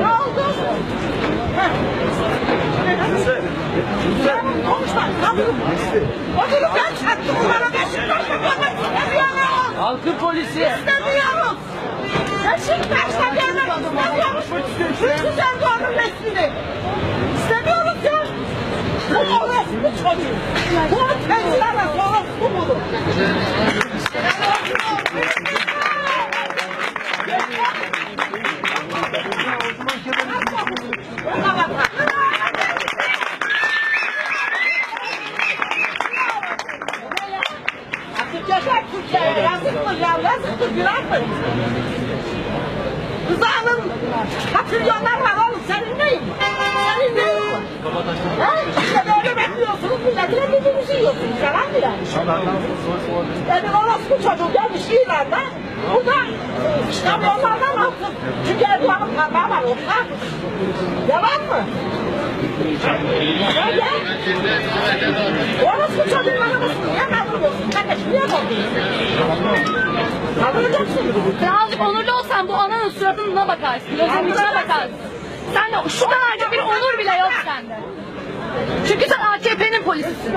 Ne oldu? Konuşma. Odunu ben sattım. Bana Beşiktaş'ı görmek istemiyorum. Halkın polisi. İstemiyorum. Beşiktaş'ta görmek istemiyorum. Üç güzel doğru resmini. Yazık mı? Günah mı? Rıza'nın patrilyonlar var oğlum. Senin neyin? Senin neyin var? Ha? İşte böyle bekliyorsunuz. Milletine birbirinizi yiyorsunuz. Yalan mı yani? Benim orospu çocuğu gelmiş İran'da. Burada kamyonlardan alsın. Çünkü Erdoğan'ın parmağı var orada. Yalan mı? Ya ya. Orospu çocuğun arabasını niye kaldırıyorsun? Kardeşim niye kaldırıyorsun? Azıcık onurlu olsan bu ananın suratına bakarsın. Gözünün içine bakarsın. Sen de şu kadarcık bir onur bile yok sende. Çünkü sen AKP'nin polisisin.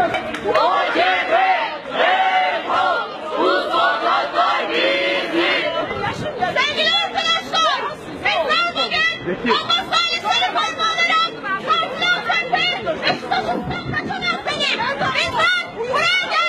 Sevgili arkadaşlar, bizler bugün Abbas ailesinin parmağları partili AKP, Beşiktaş'ın seni. Bizler buraya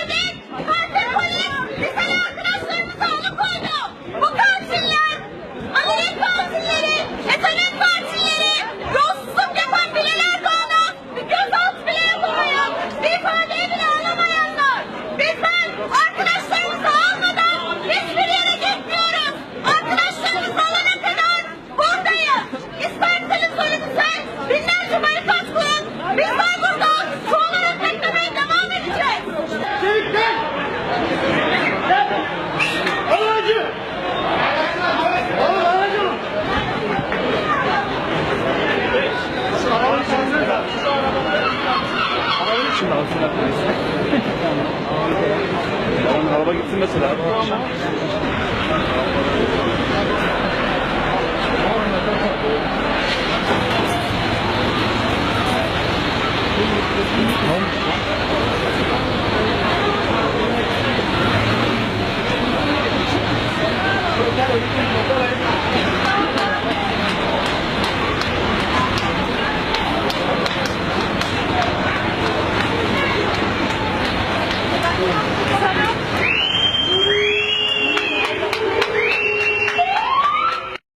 Şimdi alsın yapmayız. yani araba gitsin mesela. Tamam.